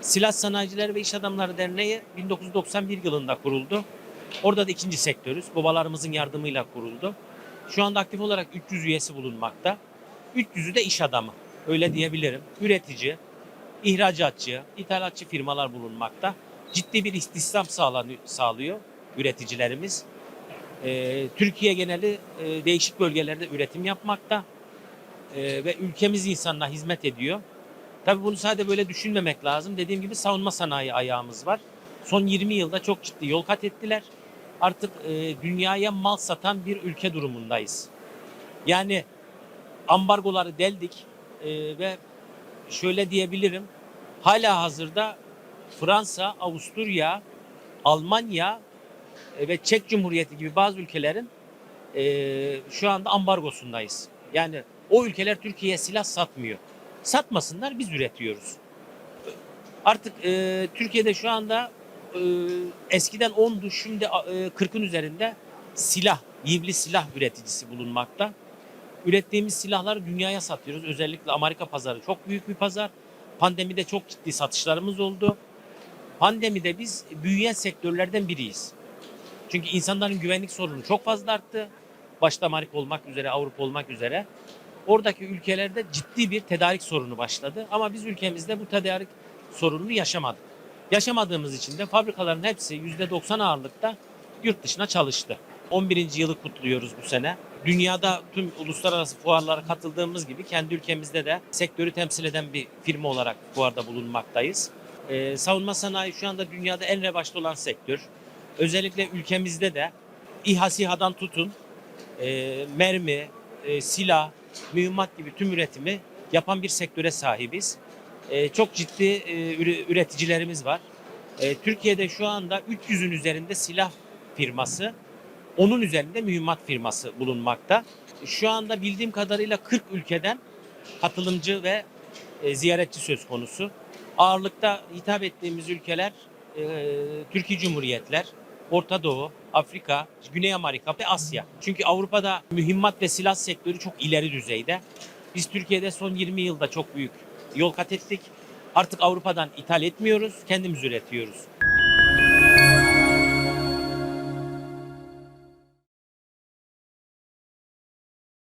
Silah Sanayicileri ve İş Adamları Derneği 1991 yılında kuruldu. Orada da ikinci sektörüz. Babalarımızın yardımıyla kuruldu. Şu anda aktif olarak 300 üyesi bulunmakta. 300'ü de iş adamı. Öyle diyebilirim. Üretici, ihracatçı, ithalatçı firmalar bulunmakta. Ciddi bir istihdam sağlıyor üreticilerimiz. Ee, Türkiye geneli e, değişik bölgelerde üretim yapmakta. Ee, ve ülkemiz insanına hizmet ediyor. Tabii bunu sadece böyle düşünmemek lazım. Dediğim gibi savunma sanayi ayağımız var. Son 20 yılda çok ciddi yol kat ettiler. Artık e, dünyaya mal satan bir ülke durumundayız. Yani ambargoları deldik e, ve şöyle diyebilirim. Hala hazırda Fransa, Avusturya, Almanya e, ve Çek Cumhuriyeti gibi bazı ülkelerin e, şu anda ambargosundayız. Yani o ülkeler Türkiye'ye silah satmıyor. Satmasınlar biz üretiyoruz. Artık e, Türkiye'de şu anda e, eskiden 10'du şimdi e, 40'ın üzerinde silah, yivli silah üreticisi bulunmakta. Ürettiğimiz silahları dünyaya satıyoruz. Özellikle Amerika pazarı çok büyük bir pazar. Pandemide çok ciddi satışlarımız oldu. Pandemide biz büyüyen sektörlerden biriyiz. Çünkü insanların güvenlik sorunu çok fazla arttı. Başta Amerika olmak üzere, Avrupa olmak üzere. Oradaki ülkelerde ciddi bir tedarik sorunu başladı. Ama biz ülkemizde bu tedarik sorununu yaşamadık. Yaşamadığımız için de fabrikaların hepsi %90 ağırlıkta yurt dışına çalıştı. 11. yılı kutluyoruz bu sene. Dünyada tüm uluslararası fuarlara katıldığımız gibi kendi ülkemizde de sektörü temsil eden bir firma olarak fuarda bulunmaktayız. Ee, savunma sanayi şu anda dünyada en revaçta olan sektör. Özellikle ülkemizde de İHA SİHA'dan tutun e, mermi, e, silah, mühimmat gibi tüm üretimi yapan bir sektöre sahibiz. E, çok ciddi e, üre- üreticilerimiz var. E, Türkiye'de şu anda 300'ün üzerinde silah firması, onun üzerinde mühimmat firması bulunmakta. Şu anda bildiğim kadarıyla 40 ülkeden katılımcı ve e, ziyaretçi söz konusu. Ağırlıkta hitap ettiğimiz ülkeler e, Türkiye Cumhuriyetler, Orta Doğu, Afrika, Güney Amerika ve Asya. Çünkü Avrupa'da mühimmat ve silah sektörü çok ileri düzeyde. Biz Türkiye'de son 20 yılda çok büyük yol kat ettik. Artık Avrupa'dan ithal etmiyoruz, kendimiz üretiyoruz.